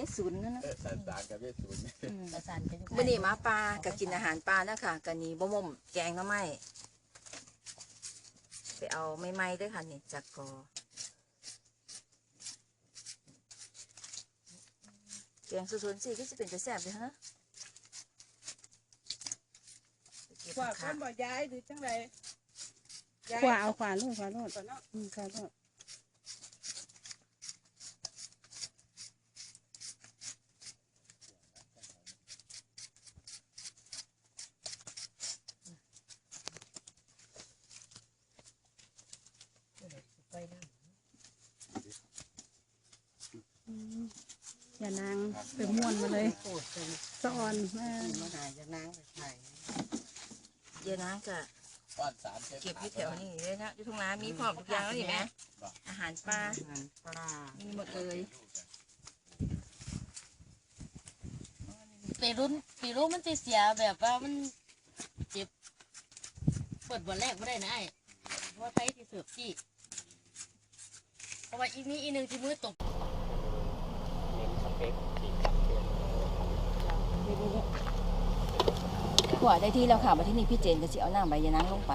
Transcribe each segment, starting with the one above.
ยายศูนย์นั่นนะเออสันสารกับเวสศูนย์อืมประสานกันวันนี้หมาปลาก็กินอาหารปลานะค่ะกันนี้บ่มมแกงหน้ำไม้ไปเอาไม่ไม้ด้วยค่ะนี่จากกอแกงสุนๆสิก็จะเป็นแต่แซ่บเลยฮะไปเก็บขวาผัคกนบ่ย้ายหรือจังไดย้ยขวาเอาขวาลูกขวาลูกก่อนเนาะอืมขวาลูก ไปนะอืมอย่านางไปม่วนมาเลยโคตรเป็นสะออนมากมาหาจะนางไปไทยเดี๋ยวนะก็ป้อนสารเก็บที่แถวนี้เลยนะที่ทุ่งนามีพร้อมทุกอย่างแล้วนี่ไหมอาหารปลางานปลามีหมดเลยปีรุ่นปีรุ่นมันจะเสียแบบว่ามันเจ็บเปิดวันแรกไม่ได้นะไอ้เพราะว่าไทยที่เสือกจี้ เพราะว่าอีนี้อีหนึ่งที่มือตกขวได้ที่แล้วค่ะมาที่นี่พี่เจนก็จะเอาน้ำใบยะนางลงไป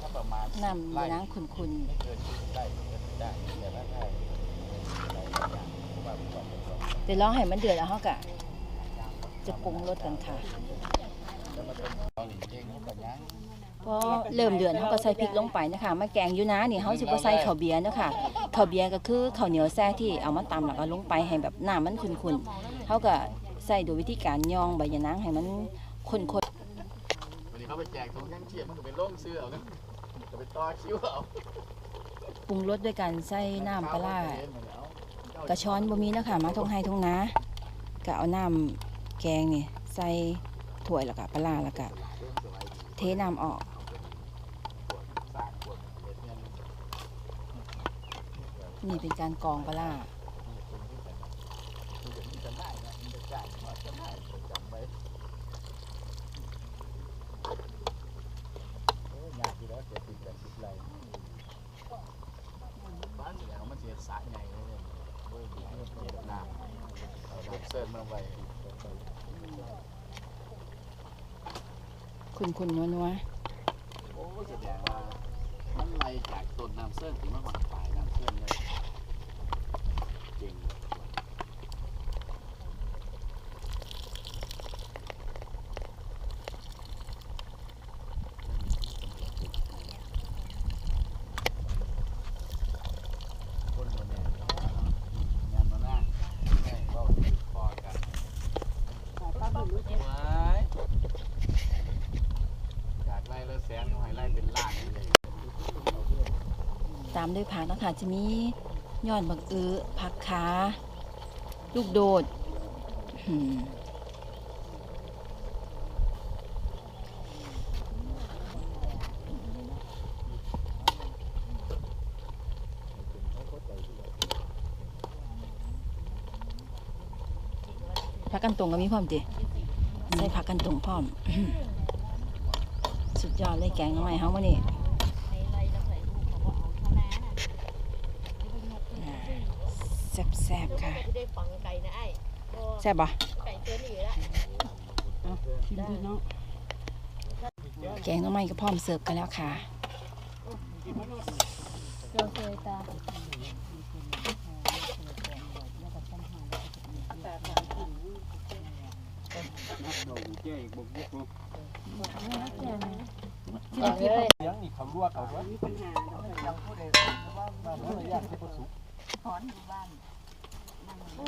ถ้าประมาณน้ำใบยะนางขุ่นไม่เกินได้ได้แต่ถ้าได้ว่าก่อน ๆเดี๋ยวรอให้มันเดือดแล้วเขาก็จะปรุงรสกันค่ะ แล้วมาเป็นตอนนี้เองนี่ปัญญา พอเริ่มเดือดเขาก็ใส่พริกลงไปนะคะมาแกงอยูนะนี่เขาสิบ่ใส่ข้าวเบียร์เนาะค่ะข้าวเบียร์ก็คือข้าวเหนียวแซ่ที่เอามาตำแล้วก็ลงไปให้แบบน้ำมันขุ่นๆเขาก็ใส่โดยวิธีการย่องใบยะนางให้มันข้นวันนี้เขาไปแจกทงยังเชียมันก็ไปล่งซื้อเอานะจะไปต่อคิวเอาปรุงรสด้วยการใส่น้ำปลาร้ากระชอนบ่มีเนะคะมาทงไห้ทงนาก็เอาน้ำแกงนี่ใส่ถ้วยแล้วก็ปลาร้าแล้วก็เทน้ำออก นี่เป็นการกรองปลาร้าบ้านแล้วมันเสียสายใหญ่เลยเว้ยเก็บน้ำเอาลูกเสิร์ฟมาไว้คุณๆนัวโอ้แสดงว่ามันไหลจากต้นน้ำเส้นถึงมาบังปลายน้ำ เส้นเลยเก่ง คนบนเนี่ยงานมาหน้าแม่ก็พอกันไว้จากไล่ละแสนก็ให้ไล่เป็นล้านนี่เลย ๆตามด้วยผักนะคะจะมียอดบักอือผักขาลูกโดดผักกันตรงก็มีพร้อมติใส่ผักกันตรงพร้อม สุดยอดเลยแกงน้ำใหม่เฮามานี่ แซ่บๆ ค่ะได้ฟังไก่นะไอ้แซ่บปะไก่ตัวนี้ละชิมดูเนาะแกงน้ำมันก็พร้อมเสิร์ฟกันแล้วค่ะเราเคยตายังนี่คำรวดเอาไว้มีปัญหายังพูดได้ว่าว่าเมื่ออยากให้ประสบถอนอยู่บ้าน โอ้